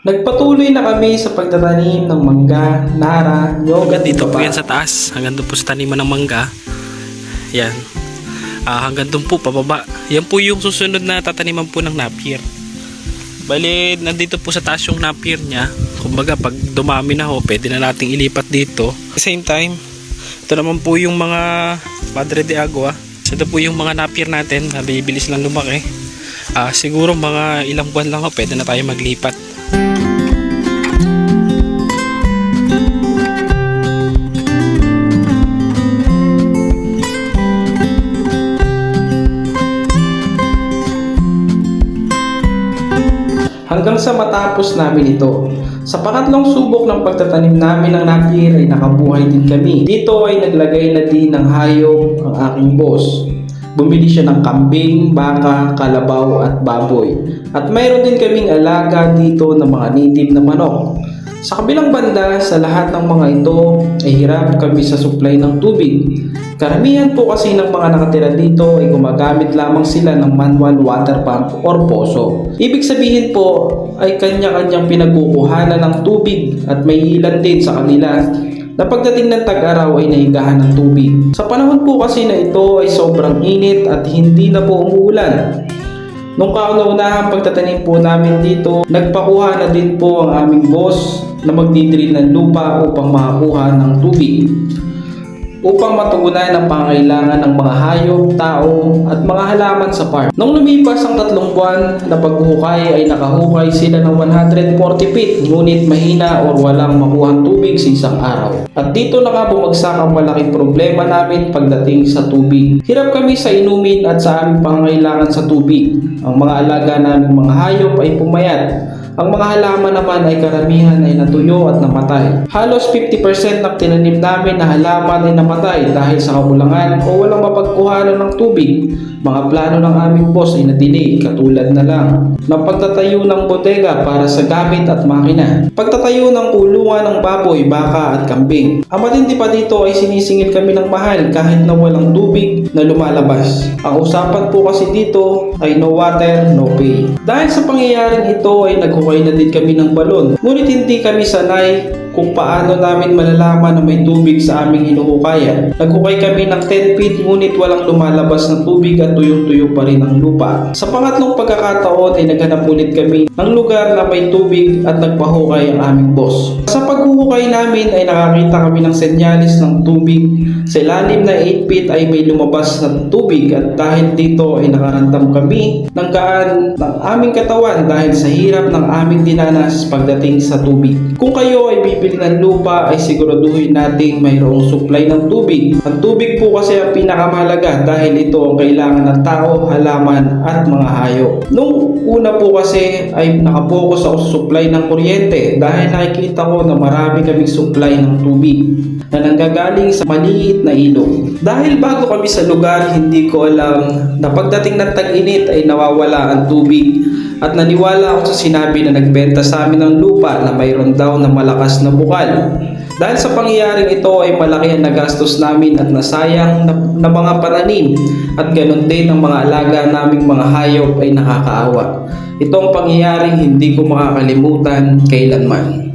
Tuloy na kami sa pagtatanim ng mangga, nara, nyog at Dito po pa. yan sa taas, hanggang doon po sa taniman ng mangga. Yan. Ah, hanggang doon po, pababa. Yan po yung susunod na tataniman po ng napier. Bali, nandito po sa taas yung napier niya. Kumbaga, pag dumami na ho, pwede na nating ilipat dito. Same time, ito naman po yung mga Padre de Agua. Ito po yung mga napier natin na bibilis lang lumaki. Ah, siguro mga ilang buwan lang ho, pwede na tayo maglipat. Hanggang sa matapos namin ito. Sa pangatlong subok ng pagtatanim namin ng napier ay nakabuhay din kami. Dito ay naglagay na din ng hayop ang aking boss. Bumili siya ng kambing, baka, kalabaw at baboy. At mayroon din kaming alaga dito ng mga native na manok. Sa kabilang banda, sa lahat ng mga ito ay hirap kami sa supply ng tubig. Karamihan po kasi ng mga nakatira dito ay gumagamit lamang sila ng manual water pump or poso. Ibig sabihin po ay kanya-kanyang pinagkukuhanan ng tubig at may ilan din sa kanila na pagdating ng tag-araw ay nahigahan ng tubig. Sa panahon po kasi na ito ay sobrang init at hindi na po umuulan. Nung kauna-unahang pagtatanim po namin dito, nagpakuha na din po ang aming boss na magdidrill ng lupa upang makakuha ng tubig upang matugunan ang pangailangan ng mga hayop, tao at mga halaman sa park. Nung lumipas ang tatlong buwan na paghuhukay ay nakahukay sila ng 140 feet ngunit mahina o walang makuhang tubig sa isang araw. At dito na nga bumagsak ang malaking problema namin pagdating sa tubig. Hirap kami sa inumin at sa aming pangailangan sa tubig. Ang mga alaga naming mga hayop ay pumayat ang mga halaman naman ay karamihan ay natuyo at namatay. Halos 50% ng tinanim namin na halaman ay namatay dahil sa kakulangan o walang mapagkuhanan ng tubig. Mga plano ng aming boss ay na-delay katulad na lang ng pagtatayo ng bodega para sa gamit at makina. Pagtatayo ng kulungan ng baboy, baka at kambing. Ang matindi pa dito ay sinisingil kami ng mahal kahit na walang tubig na lumalabas. Ang usapan po kasi dito ay no water, no pay. Dahil sa pangyayaring ito ay naghukay na din kami ng balon. Ngunit hindi kami sanay kung paano namin malalaman na may tubig sa aming hinuhukayan. Naghukay kami ng 10 feet ngunit walang lumalabas na tubig at tuyong-tuyo pa rin ang lupa. Sa pangatlong pagkakataon ay naghanap ulit kami ng lugar na may tubig at nagpahukay ang aming boss. Sa paghuhukay namin ay nakakita kami ng senyalis ng tubig. Sa ilalim na 8 feet ay may lumabas na tubig at dahil dito ay nakaramdam kami ng gaan ng aming katawan dahil sa hirap ng aming dinanas pagdating sa tubig. Kung kayo ay bibili ng lupa ay siguraduhin nating mayroong supply ng tubig. Ang tubig po kasi ang pinakamahalaga dahil ito ang kailangan ng tao, halaman at mga hayop. Nung una po kasi ay nakapokus ako sa supply ng kuryente dahil nakikita ko na marami kaming supply ng tubig na nanggagaling sa maliit na ilog. Dahil bago kami sa lugar, hindi ko alam na pagdating ng tag-init ay nawawala ang tubig at naniwala ako sa sinabi na nagbenta sa amin ng lupa na mayroon daw na malakas na bukal. Dahil sa pangyayaring ito ay malaki ang nagastos namin at nasayang na, na mga pananim at ganun din ang mga alaga naming mga hayop ay nakakaawa. Ito ang pangyayaring hindi ko makakalimutan kailanman.